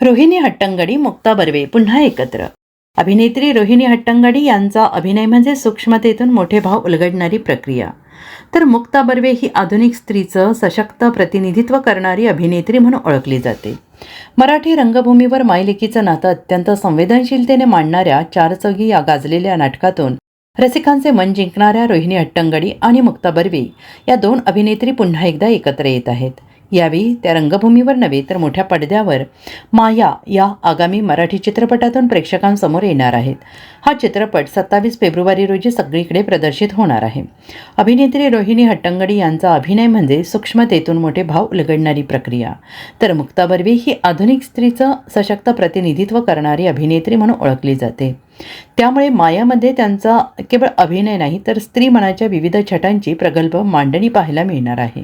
रोहिणी हट्टंगडी मुक्ता बर्वे पुन्हा एकत्र. अभिनेत्री रोहिणी हट्टंगडी यांचा अभिनय म्हणजे सूक्ष्मतेतून मोठे भाव उलगडणारी प्रक्रिया. तर मुक्ता बर्वे ही आधुनिक स्त्रीचं सशक्त प्रतिनिधित्व करणारी अभिनेत्री म्हणून ओळखली जाते. मराठी रंगभूमीवर मायलेकीचं नातं अत्यंत संवेदनशीलतेने मांडणाऱ्या चारचौघी या गाजलेल्या नाटकातून रसिकांचे मन जिंकणाऱ्या रोहिणी हट्टंगडी आणि मुक्ता बर्वे या दोन अभिनेत्री पुन्हा एकदा एकत्र येत आहेत. यावेळी त्या रंगभूमीवर नव्हे तर मोठ्या पडद्यावर माया या आगामी मराठी चित्रपटातून प्रेक्षकांसमोर येणार आहेत. हा चित्रपट सत्तावीस फेब्रुवारी रोजी सगळीकडे प्रदर्शित होणार आहे. अभिनेत्री रोहिणी हट्टंगडी यांचा अभिनय म्हणजे सूक्ष्मतेतून मोठे भाव उलगडणारी प्रक्रिया. तर मुक्ता बर्वे ही आधुनिक स्त्रीचं सशक्त प्रतिनिधित्व करणारी अभिनेत्री म्हणून ओळखली जाते. त्यामुळे मायामध्ये त्यांचा केवळ अभिनय नाही तर स्त्री मनाच्या विविध छटांची प्रगल्भ मांडणी पाहायला मिळणार आहे.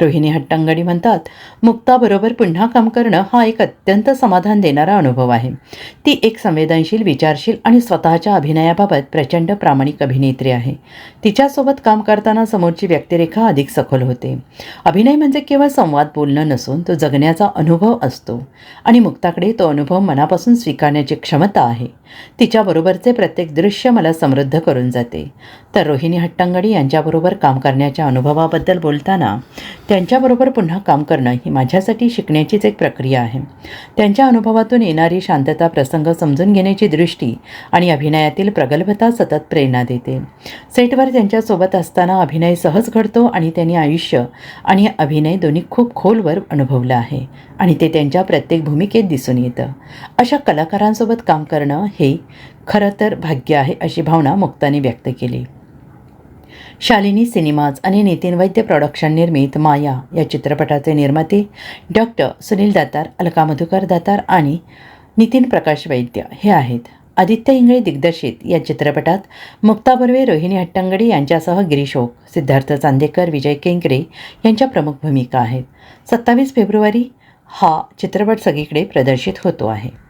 रोहिणी हट्टंगडी म्हणतात मुक्ताबरोबर पुन्हा काम करणं हा एक अत्यंत समाधान देणारा अनुभव आहे. ती एक संवेदनशील विचारशील आणि स्वतःच्या अभिनयाबाबत प्रचंड प्रामाणिक अभिनेत्री आहे. तिच्यासोबत काम करताना समोरची व्यक्तिरेखा अधिक सखोल होते. अभिनय म्हणजे केवळ संवाद बोलणं नसून तो जगण्याचा अनुभव असतो. आणि मुक्ताकडे तो अनुभव मनापासून स्वीकारण्याची क्षमता आहे. तिच्या तिच्याबरोबरचे प्रत्येक दृश्य मला समृद्ध करून जाते. तर रोहिणी हट्टंगडी यांच्याबरोबर काम करण्याच्या अनुभवाबद्दल बोलताना त्यांच्याबरोबर पुन्हा काम करणं ही माझ्यासाठी शिकण्याचीच एक प्रक्रिया आहे. त्यांच्या अनुभवातून येणारी शांतता प्रसंग समजून घेण्याची दृष्टी आणि अभिनयातील प्रगल्भता सतत प्रेरणा देते. सेटवर त्यांच्यासोबत असताना अभिनय सहज घडतो आणि त्यांनी आयुष्य आणि अभिनय दोन्ही खूप खोलवर अनुभवलं आहे आणि ते त्यांच्या प्रत्येक भूमिकेत दिसून येतं. अशा कलाकारांसोबत काम करणं हे खरं तर भाग्य आहे अशी भावना मुक्ताने व्यक्त केली. शालिनी सिनेमाज आणि नितीन वैद्य प्रॉडक्शन निर्मित माया या चित्रपटाचे निर्माते डॉक्टर सुनील दातार अलका मधुकर दातार आणि नितीन प्रकाश वैद्य हे आहेत. आदित्य इंगळे दिग्दर्शित या चित्रपटात मुक्ता बर्वे रोहिणी हट्टंगडी यांच्यासह गिरीश ओक सिद्धार्थ चांदेकर विजय केंकरे यांच्या प्रमुख भूमिका आहेत. सत्तावीस फेब्रुवारी हा चित्रपट सगळीकडे प्रदर्शित होतो आहे.